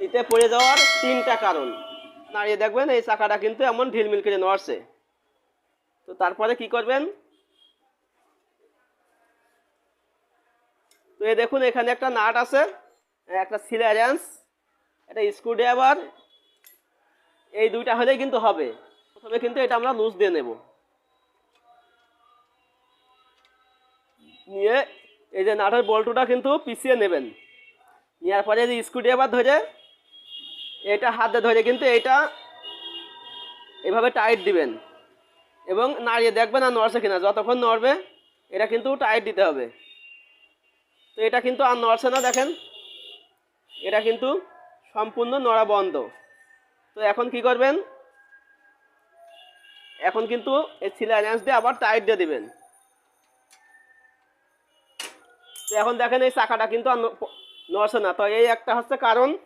শীতে পড়ে যাওয়ার তিনটা কারণ। নাড়িয়ে দেখবেন, এই চাকাটা কিন্তু এমন ঢিলমিল করে নড়ছে তো তারপরে কি করবেন? তো এই দেখুন, এখানে একটা নাট আছে, একটা সিলারেন্স একটা স্ক্রুড্রাইভার। এই দুইটা হলেই কিন্তু হবে। প্রথমে কিন্তু এটা আমরা লুজ দিয়ে নেব। নিয়ে এই যে নাটের বল্টুটা কিন্তু পিছিয়ে নেবেন। নেওয়ার পরে যে স্ক্রুড্রাইভার ধরে এটা হাতে ধরে কিন্তু এটা এভাবে টাইট দিবেন। এবং নাড়িয়ে দেখবেন আর নড়ছে কিনা। যতক্ষণ নড়বে, এটা কিন্তু টাইট দিতে হবে। তো এটা কিন্তু আর নড়ছে না, দেখেন। এটা কিন্তু সম্পূর্ণ নড়া বন্ধ। তো এখন কি করবেন? এখন কিন্তু এই সিলারেন্স দিয়ে আবার টাইট দিয়ে দিবেন। তো এখন দেখেন এই চাকাটা কিন্তু আর নড়ছে না। তো এই একটা হচ্ছে কারণ